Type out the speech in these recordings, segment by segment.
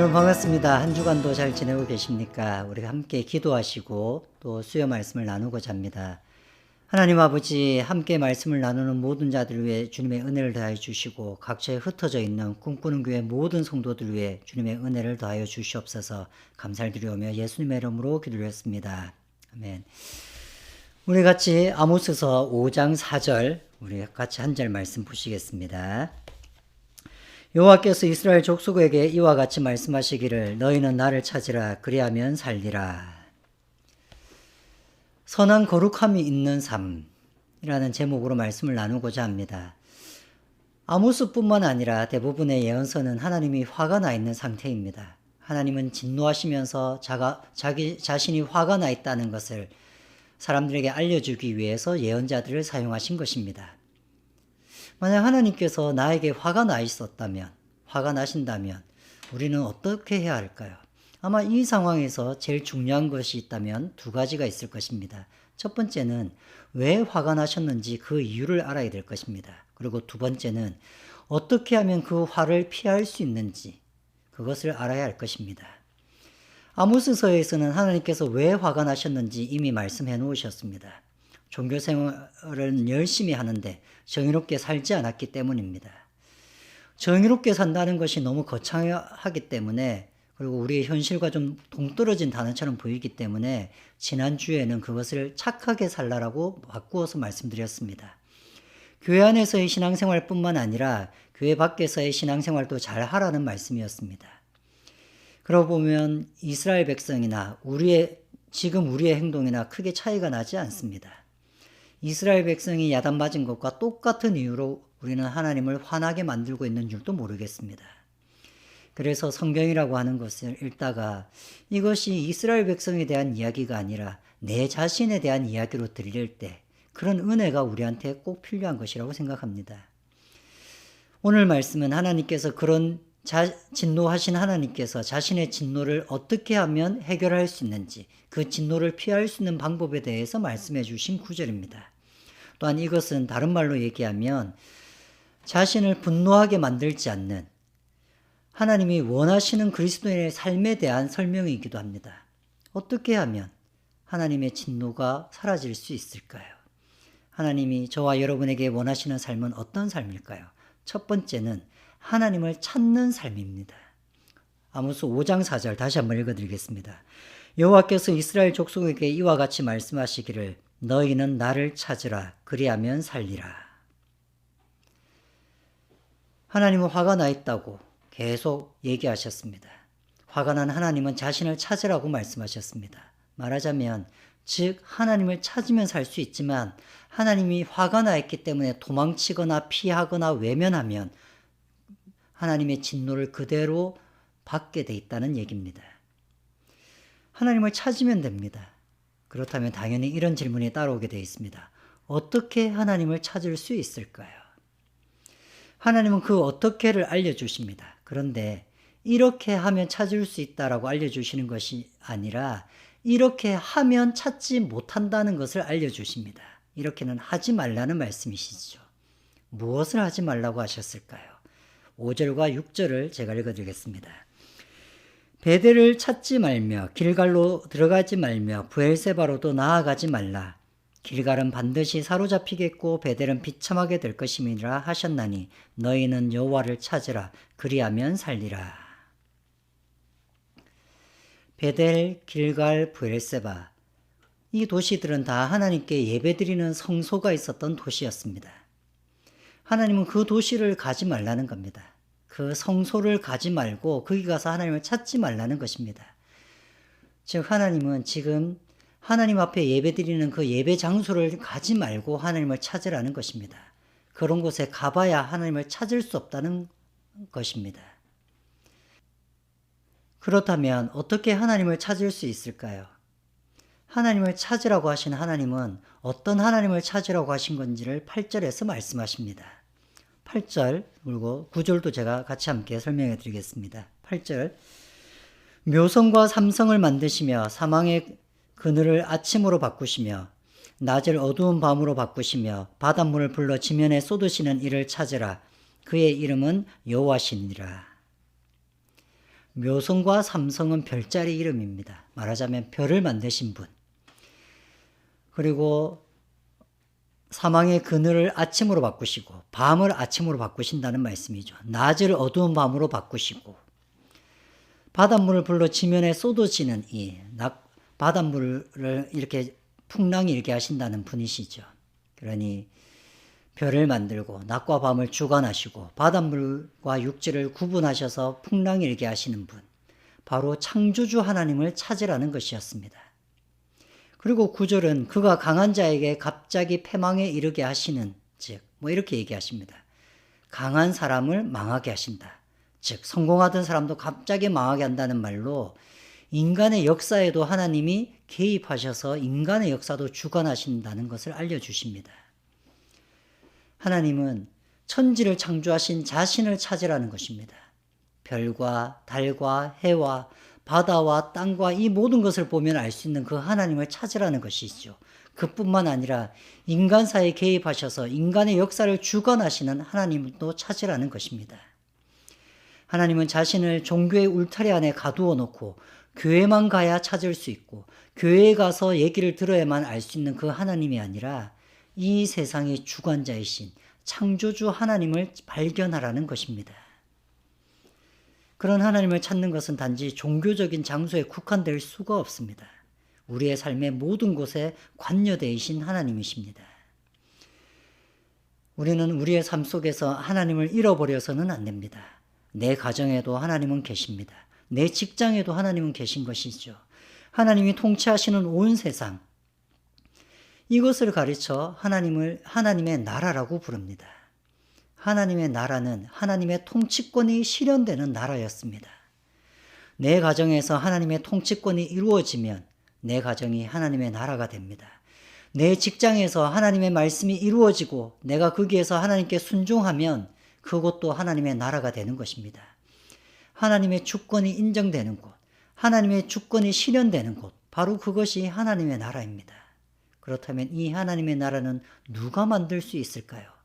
여러분 반갑습니다. 한 주간도 잘 지내고 계십니까? 우리가 함께 기도하시고 또 수요 말씀을 나누고자 합니다. 하나님 아버지 함께 말씀을 나누는 모든 자들 위해 주님의 은혜를 더하여 주시고 각처에 흩어져 있는 꿈꾸는 교회 모든 성도들 위해 주님의 은혜를 더하여 주시옵소서 감사를 드리오며 예수님의 이름으로 기도했습니다. 아멘. 우리 같이 아모스서 5장 4절 우리 같이 한 절 말씀 보시겠습니다. 여호와께서 이스라엘 족속에게 이와 같이 말씀하시기를 너희는 나를 찾으라 그리하면 살리라. 선한 거룩함이 있는 삶이라는 제목으로 말씀을 나누고자 합니다. 아모스뿐만 아니라 대부분의 예언서는 하나님이 화가 나 있는 상태입니다. 하나님은 진노하시면서 자가, 자기 자신이 화가 나 있다는 것을 사람들에게 알려주기 위해서 예언자들을 사용하신 것입니다. 만약 하나님께서 나에게 화가 나 있었다면, 화가 나신다면, 우리는 어떻게 해야 할까요? 아마 이 상황에서 제일 중요한 것이 있다면 두 가지가 있을 것입니다. 첫 번째는 왜 화가 나셨는지 그 이유를 알아야 될 것입니다. 그리고 두 번째는 어떻게 하면 그 화를 피할 수 있는지 그것을 알아야 할 것입니다. 아모스서에서는 하나님께서 왜 화가 나셨는지 이미 말씀해 놓으셨습니다. 종교 생활을 열심히 하는데 정의롭게 살지 않았기 때문입니다. 정의롭게 산다는 것이 너무 거창하기 때문에 그리고 우리의 현실과 좀 동떨어진 단어처럼 보이기 때문에 지난주에는 그것을 착하게 살라라고 바꾸어서 말씀드렸습니다. 교회 안에서의 신앙생활뿐만 아니라 교회 밖에서의 신앙생활도 잘 하라는 말씀이었습니다. 그러고 보면 이스라엘 백성이나 우리의 지금 우리의 행동이나 크게 차이가 나지 않습니다. 이스라엘 백성이 야단 맞은 것과 똑같은 이유로 우리는 하나님을 화나게 만들고 있는 줄도 모르겠습니다. 그래서 성경이라고 하는 것을 읽다가 이것이 이스라엘 백성에 대한 이야기가 아니라 내 자신에 대한 이야기로 들릴 때 그런 은혜가 우리한테 꼭 필요한 것이라고 생각합니다. 오늘 말씀은 하나님께서 그런 자, 진노하신 하나님께서 자신의 진노를 어떻게 하면 해결할 수 있는지 그 진노를 피할 수 있는 방법에 대해서 말씀해 주신 구절입니다. 또한 이것은 다른 말로 얘기하면 자신을 분노하게 만들지 않는 하나님이 원하시는 그리스도인의 삶에 대한 설명이기도 합니다. 어떻게 하면 하나님의 진노가 사라질 수 있을까요? 하나님이 저와 여러분에게 원하시는 삶은 어떤 삶일까요? 첫 번째는 하나님을 찾는 삶입니다. 아모스 5장 4절 다시 한번 읽어드리겠습니다. 여호와께서 이스라엘 족속에게 이와 같이 말씀하시기를 너희는 나를 찾으라 그리하면 살리라. 하나님은 화가 나 있다고 계속 얘기하셨습니다. 화가 난 하나님은 자신을 찾으라고 말씀하셨습니다. 말하자면 즉 하나님을 찾으면 살 수 있지만 하나님이 화가 나 있기 때문에 도망치거나 피하거나 외면하면 하나님의 진노를 그대로 받게 돼 있다는 얘기입니다. 하나님을 찾으면 됩니다. 그렇다면 당연히 이런 질문이 따라오게 되어 있습니다. 어떻게 하나님을 찾을 수 있을까요? 하나님은 그 어떻게를 알려주십니다. 그런데 이렇게 하면 찾을 수 있다라고 알려주시는 것이 아니라 이렇게 하면 찾지 못한다는 것을 알려주십니다. 이렇게는 하지 말라는 말씀이시죠. 무엇을 하지 말라고 하셨을까요? 5절과 6절을 제가 읽어드리겠습니다. 베델을 찾지 말며 길갈로 들어가지 말며 부엘세바로도 나아가지 말라. 길갈은 반드시 사로잡히겠고 베델은 비참하게 될 것임이라 하셨나니 너희는 여호와를 찾으라 그리하면 살리라. 베델, 길갈, 부엘세바 이 도시들은 다 하나님께 예배드리는 성소가 있었던 도시였습니다. 하나님은 그 도시를 가지 말라는 겁니다. 그 성소를 가지 말고 거기 가서 하나님을 찾지 말라는 것입니다. 즉 하나님은 지금 하나님 앞에 예배드리는 그 예배 장소를 가지 말고 하나님을 찾으라는 것입니다. 그런 곳에 가봐야 하나님을 찾을 수 없다는 것입니다. 그렇다면 어떻게 하나님을 찾을 수 있을까요? 하나님을 찾으라고 하신 하나님은 어떤 하나님을 찾으라고 하신 건지를 8절에서 말씀하십니다. 8절 그리고 9절도 제가 같이 함께 설명해 드리겠습니다. 8절 묘성과 삼성을 만드시며 사망의 그늘을 아침으로 바꾸시며 낮을 어두운 밤으로 바꾸시며 바닷물을 불러 지면에 쏟으시는 이를 찾으라 그의 이름은 여호와시니라 묘성과 삼성은 별자리 이름입니다. 말하자면 별을 만드신 분. 그리고 사망의 그늘을 아침으로 바꾸시고 밤을 아침으로 바꾸신다는 말씀이죠. 낮을 어두운 밤으로 바꾸시고 바닷물을 불러 지면에 쏟아지는 이 낙- 바닷물을 이렇게 풍랑이 일게 하신다는 분이시죠. 그러니 별을 만들고 낮과 밤을 주관하시고 바닷물과 육지를 구분하셔서 풍랑이 일게 하시는 분. 바로 창조주 하나님을 찾으라는 것이었습니다. 그리고 구절은 그가 강한 자에게 갑자기 패망에 이르게 하시는 즉, 뭐 이렇게 얘기하십니다. 강한 사람을 망하게 하신다. 즉, 성공하던 사람도 갑자기 망하게 한다는 말로 인간의 역사에도 하나님이 개입하셔서 인간의 역사도 주관하신다는 것을 알려주십니다. 하나님은 천지를 창조하신 자신을 찾으라는 것입니다. 별과 달과 해와 바다와 땅과 이 모든 것을 보면 알 수 있는 그 하나님을 찾으라는 것이죠. 그뿐만 아니라 인간사에 개입하셔서 인간의 역사를 주관하시는 하나님도 찾으라는 것입니다. 하나님은 자신을 종교의 울타리 안에 가두어 놓고 교회만 가야 찾을 수 있고 교회에 가서 얘기를 들어야만 알 수 있는 그 하나님이 아니라 이 세상의 주관자이신 창조주 하나님을 발견하라는 것입니다. 그런 하나님을 찾는 것은 단지 종교적인 장소에 국한될 수가 없습니다. 우리의 삶의 모든 곳에 관여되신 하나님이십니다. 우리는 우리의 삶 속에서 하나님을 잃어버려서는 안 됩니다. 내 가정에도 하나님은 계십니다. 내 직장에도 하나님은 계신 것이죠. 하나님이 통치하시는 온 세상, 이것을 가르쳐 하나님을 하나님의 나라라고 부릅니다. 하나님의 나라는 하나님의 통치권이 실현되는 나라였습니다. 내 가정에서 하나님의 통치권이 이루어지면 내 가정이 하나님의 나라가 됩니다. 내 직장에서 하나님의 말씀이 이루어지고 내가 거기에서 하나님께 순종하면 그것도 하나님의 나라가 되는 것입니다. 하나님의 주권이 인정되는 곳, 하나님의 주권이 실현되는 곳, 바로 그것이 하나님의 나라입니다. 그렇다면 이 하나님의 나라는 누가 만들 수 있을까요?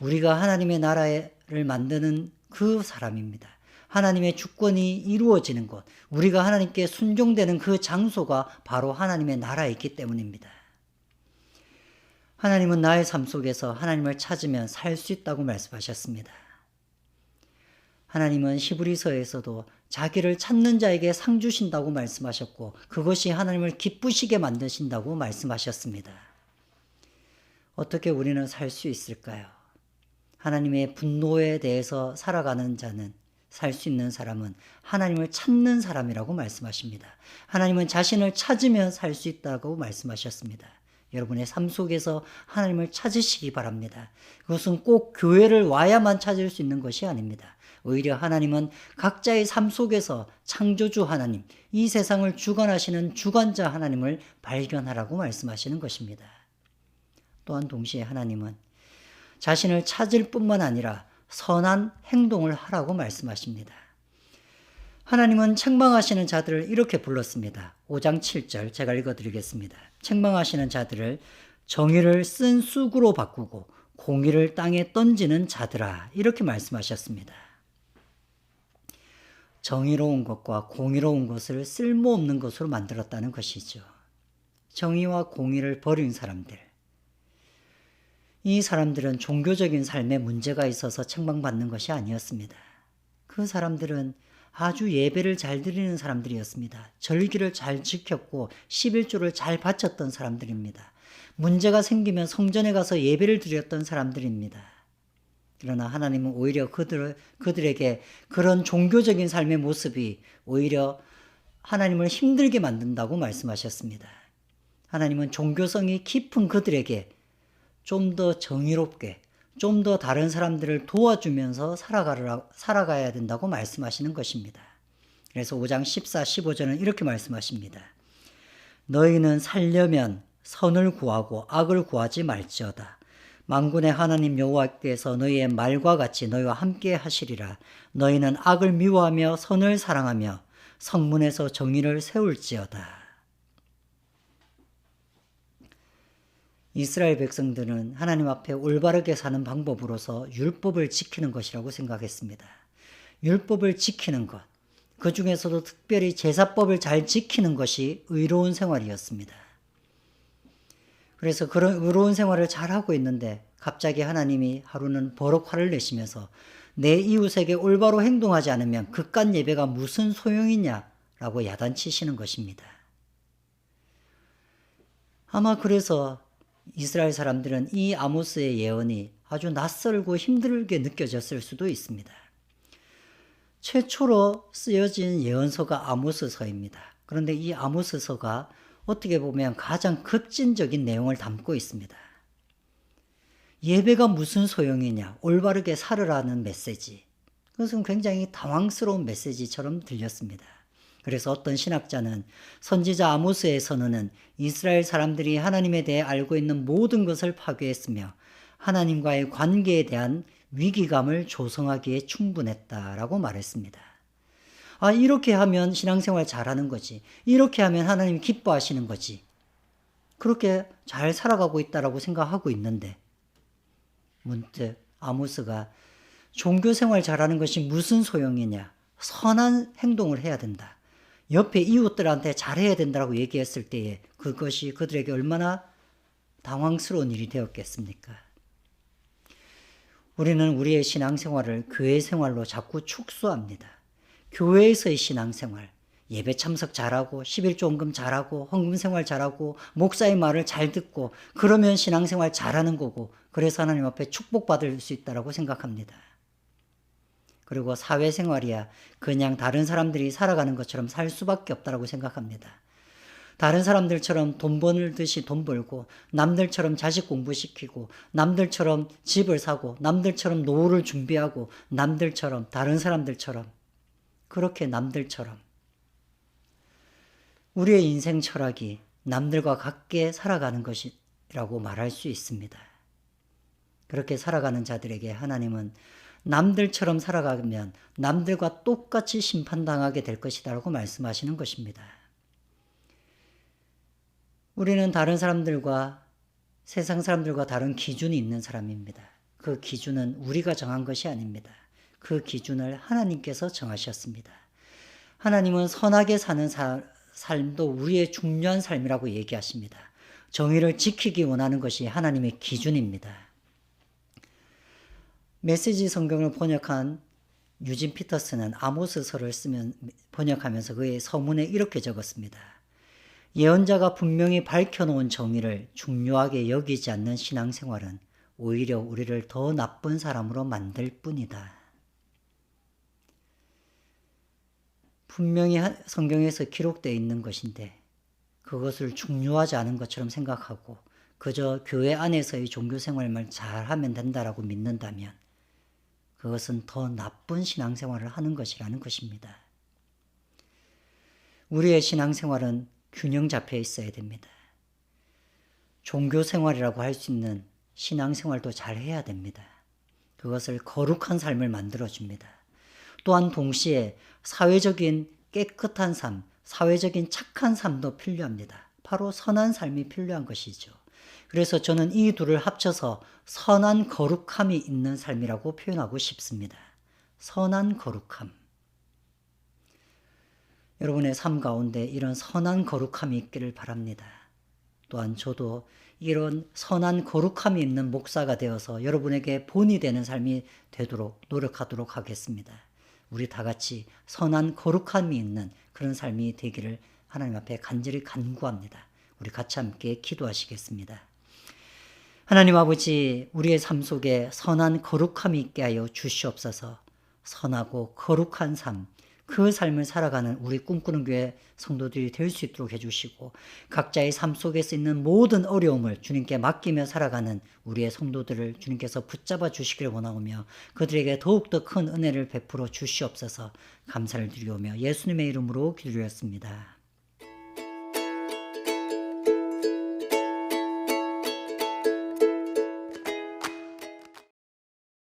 우리가 하나님의 나라를 만드는 그 사람입니다. 하나님의 주권이 이루어지는 곳, 우리가 하나님께 순종되는 그 장소가 바로 하나님의 나라에 있기 때문입니다. 하나님은 나의 삶 속에서 하나님을 찾으면 살 수 있다고 말씀하셨습니다. 하나님은 히브리서에서도 자기를 찾는 자에게 상 주신다고 말씀하셨고 그것이 하나님을 기쁘시게 만드신다고 말씀하셨습니다. 어떻게 우리는 살 수 있을까요? 하나님의 분노에 대해서 살아가는 자는 살 수 있는 사람은 하나님을 찾는 사람이라고 말씀하십니다. 하나님은 자신을 찾으면 살 수 있다고 말씀하셨습니다. 여러분의 삶 속에서 하나님을 찾으시기 바랍니다. 그것은 꼭 교회를 와야만 찾을 수 있는 것이 아닙니다. 오히려 하나님은 각자의 삶 속에서 창조주 하나님, 이 세상을 주관하시는 주관자 하나님을 발견하라고 말씀하시는 것입니다. 또한 동시에 하나님은 자신을 찾을 뿐만 아니라 선한 행동을 하라고 말씀하십니다. 하나님은 책망하시는 자들을 이렇게 불렀습니다. 5장 7절 제가 읽어드리겠습니다. 책망하시는 자들을 정의를 쓴 쑥으로 바꾸고 공의를 땅에 던지는 자들아 이렇게 말씀하셨습니다. 정의로운 것과 공의로운 것을 쓸모없는 것으로 만들었다는 것이죠. 정의와 공의를 버린 사람들. 이 사람들은 종교적인 삶에 문제가 있어서 책망받는 것이 아니었습니다. 그 사람들은 아주 예배를 잘 드리는 사람들이었습니다. 절기를 잘 지켰고 11조를 잘 바쳤던 사람들입니다. 문제가 생기면 성전에 가서 예배를 드렸던 사람들입니다. 그러나 하나님은 오히려 그들, 그들에게 그런 종교적인 삶의 모습이 오히려 하나님을 힘들게 만든다고 말씀하셨습니다. 하나님은 종교성이 깊은 그들에게 좀 더 정의롭게, 좀 더 다른 사람들을 도와주면서 살아가라, 살아가야 된다고 말씀하시는 것입니다. 그래서 5장 14, 15절은 이렇게 말씀하십니다. 너희는 살려면 선을 구하고 악을 구하지 말지어다. 만군의 하나님 여호와께서 너희의 말과 같이 너희와 함께 하시리라. 너희는 악을 미워하며 선을 사랑하며 성문에서 정의를 세울지어다. 이스라엘 백성들은 하나님 앞에 올바르게 사는 방법으로서 율법을 지키는 것이라고 생각했습니다. 율법을 지키는 것, 그 중에서도 특별히 제사법을 잘 지키는 것이 의로운 생활이었습니다. 그래서 그런 의로운 생활을 잘 하고 있는데 갑자기 하나님이 하루는 버럭 화를 내시면서 내 이웃에게 올바로 행동하지 않으면 극간 예배가 무슨 소용이냐라고 야단치시는 것입니다. 아마 그래서 이스라엘 사람들은 이 아모스의 예언이 아주 낯설고 힘들게 느껴졌을 수도 있습니다. 최초로 쓰여진 예언서가 아모스서입니다. 그런데 이 아모스서가 어떻게 보면 가장 급진적인 내용을 담고 있습니다. 예배가 무슨 소용이냐, 올바르게 살으라는 메시지. 그것은 굉장히 당황스러운 메시지처럼 들렸습니다. 그래서 어떤 신학자는 선지자 아모스의 선언은 이스라엘 사람들이 하나님에 대해 알고 있는 모든 것을 파괴했으며 하나님과의 관계에 대한 위기감을 조성하기에 충분했다라고 말했습니다. 아, 이렇게 하면 신앙생활 잘하는 거지. 이렇게 하면 하나님 기뻐하시는 거지. 그렇게 잘 살아가고 있다라고 생각하고 있는데, 문득 아모스가 종교 생활 잘하는 것이 무슨 소용이냐. 선한 행동을 해야 된다. 옆에 이웃들한테 잘해야 된다고 얘기했을 때에 그것이 그들에게 얼마나 당황스러운 일이 되었겠습니까? 우리는 우리의 신앙생활을 교회 생활로 자꾸 축소합니다. 교회에서의 신앙생활, 예배 참석 잘하고 11조원금 잘하고 헌금 생활 잘하고 목사의 말을 잘 듣고 그러면 신앙생활 잘하는 거고 그래서 하나님 앞에 축복받을 수 있다라고 생각합니다. 그리고 사회생활이야 그냥 다른 사람들이 살아가는 것처럼 살 수밖에 없다라고 생각합니다. 다른 사람들처럼 돈 벌듯이 돈 벌고 남들처럼 자식 공부시키고 남들처럼 집을 사고 남들처럼 노후를 준비하고 남들처럼 다른 사람들처럼 그렇게 남들처럼 우리의 인생 철학이 남들과 같게 살아가는 것이라고 말할 수 있습니다. 그렇게 살아가는 자들에게 하나님은 남들처럼 살아가면 남들과 똑같이 심판당하게 될 것이다라고 말씀하시는 것입니다. 우리는 다른 사람들과 세상 사람들과 다른 기준이 있는 사람입니다. 그 기준은 우리가 정한 것이 아닙니다. 그 기준을 하나님께서 정하셨습니다. 하나님은 선하게 사는 사, 삶도 우리의 중요한 삶이라고 얘기하십니다. 정의를 지키기 원하는 것이 하나님의 기준입니다. 메시지 성경을 번역한 유진 피터스는 아모스서를 쓰면 번역하면서 그의 서문에 이렇게 적었습니다. 예언자가 분명히 밝혀놓은 정의를 중요하게 여기지 않는 신앙생활은 오히려 우리를 더 나쁜 사람으로 만들 뿐이다. 분명히 성경에서 기록되어 있는 것인데 그것을 중요하지 않은 것처럼 생각하고 그저 교회 안에서의 종교 생활만 잘하면 된다라고 믿는다면 그것은 더 나쁜 신앙생활을 하는 것이라는 것입니다. 우리의 신앙생활은 균형 잡혀 있어야 됩니다. 종교 생활이라고 할 수 있는 신앙생활도 잘 해야 됩니다. 그것을 거룩한 삶을 만들어줍니다. 또한 동시에 사회적인 깨끗한 삶, 사회적인 착한 삶도 필요합니다. 바로 선한 삶이 필요한 것이죠. 그래서 저는 이 둘을 합쳐서 선한 거룩함이 있는 삶이라고 표현하고 싶습니다. 선한 거룩함. 여러분의 삶 가운데 이런 선한 거룩함이 있기를 바랍니다. 또한 저도 이런 선한 거룩함이 있는 목사가 되어서 여러분에게 본이 되는 삶이 되도록 노력하도록 하겠습니다. 우리 다 같이 선한 거룩함이 있는 그런 삶이 되기를 하나님 앞에 간절히 간구합니다. 우리 같이 함께 기도하시겠습니다. 하나님 아버지, 우리의 삶 속에 선한 거룩함이 있게 하여 주시옵소서. 선하고 거룩한 삶, 그 삶을 살아가는 우리 꿈꾸는 교회 성도들이 될 수 있도록 해주시고 각자의 삶 속에서 있는 모든 어려움을 주님께 맡기며 살아가는 우리의 성도들을 주님께서 붙잡아 주시기를 원하오며 그들에게 더욱더 큰 은혜를 베풀어 주시옵소서 감사를 드리오며 예수님의 이름으로 기도드렸습니다.